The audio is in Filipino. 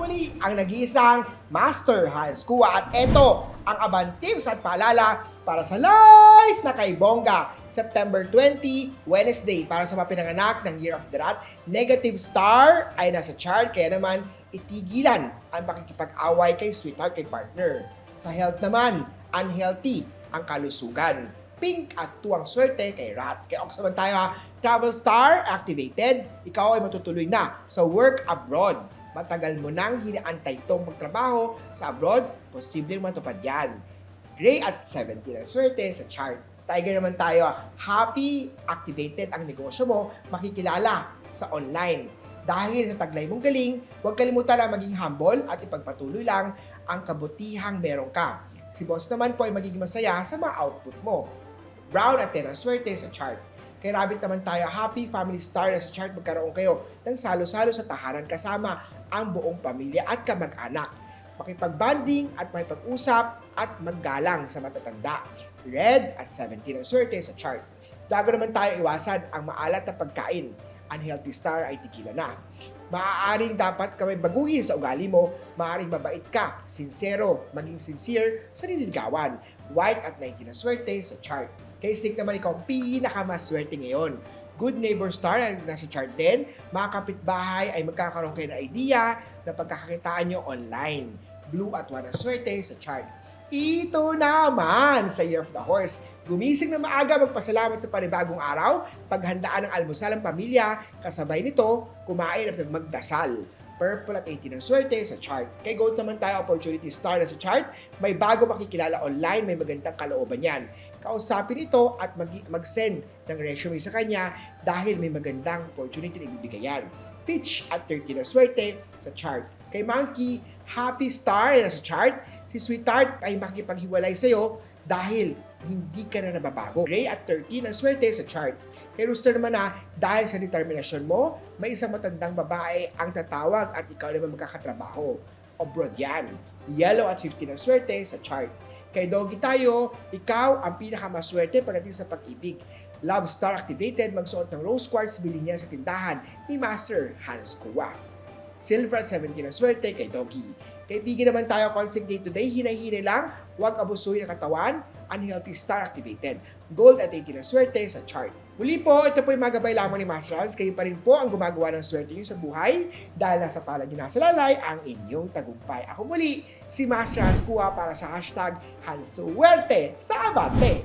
muli ang nag-iisang Master Hans Kua. At ito ang Aban Tips at paalala para sa live na kay Bongga. September 20, Wednesday, para sa mga pinanganak ng Year of the Rat. Negative star ay nasa chart, kaya naman itigilan ang pakikipag-away kay sweetheart kay partner. Sa health naman, unhealthy ang kalusugan. Pink at tuwang swerte kay Rat. Kaya Ox naman tayo ha, Travel Star activated, ikaw ay matutuloy na sa work abroad. Matagal mo nang hinaantay itong magtrabaho sa abroad, posibleng matupad yan. Gray at 70 ang swerte sa chart. Tiger naman tayo, happy, activated ang negosyo mo, makikilala sa online. Dahil sa taglay mong galing, huwag kalimutan na maging humble at ipagpatuloy lang ang kabutihang meron ka. Si boss naman po ay magiging masaya sa mga output mo. Brown at 10 ang swerte sa chart. Kay Rabbit naman tayo, happy family star sa chart magkaroon kayo ng salo-salo sa tahanan kasama ang buong pamilya at kamag-anak. Makipag-banding at makipag-usap at maggalang sa matatanda. Red at 17 ang swerte sa chart. Bago naman tayo iwasan ang maalat na pagkain. Unhealthy star ay tigila na. Maaaring dapat ka baguhin sa ugali mo, maaaring mabait ka, sincero, maging sincere sa nililigawan. White at 19 ang swerte sa chart. Kay Snake naman ikaw pinakamaswerte ngayon. Good neighbor star ang nasa chart din. Mga kapitbahay ay magkakaroon kayo ng idea na pagkakakitaan nyo online. Blue at 1 ang swerte sa chart. Ito naman sa Year of the Horse. Gumising na maaga magpasalamat sa panibagong araw, paghandaan ng almusal ang pamilya, kasabay nito, kumain at magdasal. Purple at 18 ang swerte sa chart. Kay Goat naman tayo, opportunity star na sa chart. May bago makikilala online, may magandang kalooban yan. Kausapin ito at mag- mag-send ng resume sa kanya dahil may magandang opportunity na ibibigay yan. Pitch at 13 ang swerte sa chart. Kay Monkey, happy star na sa chart. Si Sweetheart ay makikipaghiwalay sa'yo dahil hindi ka na nababago. Ray at 13 ang swerte sa chart. Kay Rooster naman na dahil sa determinasyon mo, may isang matandang babae ang tatawag at ikaw naman magkakatrabaho. Abroad yan. Yellow at 15 ang swerte sa chart. Kay Doggy tayo, ikaw ang pinakamaswerte pagdating sa pag-ibig. Love Star activated, magsuot ng rose quartz, bilhin niya sa tindahan ni Master Hans Kua. Silver at 17 ang swerte kay Doggy. Kaibigan naman tayo, conflict day to day, hinay-hinay lang, huwag abusuhin ang katawan, unhealthy star activated. Gold at 18 ang swerte sa chart. Muli po, ito po yung mga gabay lamang ni Master Hans. Kayo pa rin po ang gumagawa ng swerte nyo sa buhay dahil nasa palad nyo nasa lalay ang inyong tagumpay. Ako muli, si Master Hans Kua para sa hashtag Hansuwerte sa Abante.